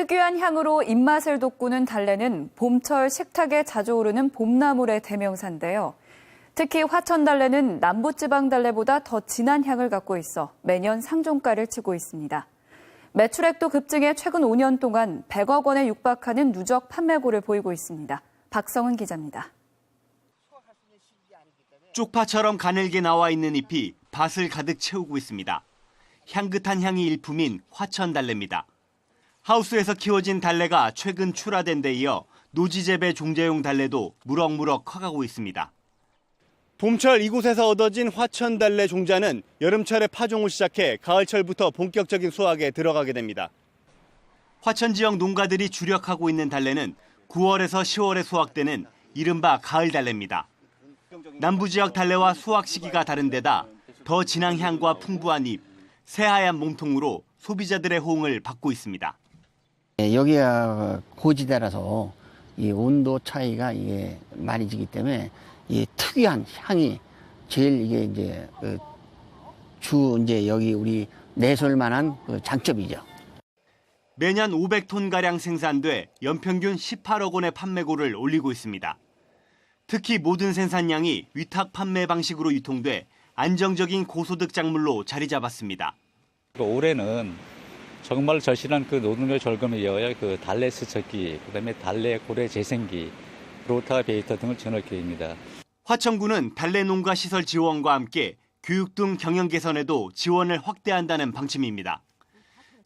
특유한 향으로 입맛을 돋구는 달래는 봄철 식탁에 자주 오르는 봄나물의 대명사인데요. 특히 화천 달래는 남부지방 달래보다 더 진한 향을 갖고 있어 매년 상종가를 치고 있습니다. 매출액도 급증해 최근 5년 동안 100억 원에 육박하는 누적 판매고를 보이고 있습니다. 박성은 기자입니다. 쪽파처럼 가늘게 나와 있는 잎이 밭을 가득 채우고 있습니다. 향긋한 향이 일품인 화천 달래입니다. 하우스에서 키워진 달래가 최근 출하된 데 이어 노지재배 종자용 달래도 무럭무럭 커가고 있습니다. 봄철 이곳에서 얻어진 화천 달래 종자는 여름철에 파종을 시작해 가을철부터 본격적인 수확에 들어가게 됩니다. 화천 지역 농가들이 주력하고 있는 달래는 9월에서 10월에 수확되는 이른바 가을 달래입니다. 남부 지역 달래와 수확 시기가 다른 데다 더 진한 향과 풍부한 잎, 새하얀 몸통으로 소비자들의 호응을 받고 있습니다. 예, 여기가 고지대라서 이 온도 차이가 이게 많이 지기 때문에 이 특유한 향이 제일 이게 이제 그 주 이제 여기 우리 내설 만한 그 장점이죠. 매년 500톤 가량 생산돼 연평균 18억 원의 판매고를 올리고 있습니다. 특히 모든 생산량이 위탁 판매 방식으로 유통돼 안정적인 고소득 작물로 자리 잡았습니다. 그 올해는 정말 절실한 그 노동력 절감에 이어야 그 달래 스쳤기, 그다음에 달래 고래 재생기, 로타 베이터 등을 지원할 계획입니다. 화천구는 달래 농가 시설 지원과 함께 교육 등 경영 개선에도 지원을 확대한다는 방침입니다.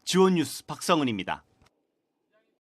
지원 뉴스 박성은입니다.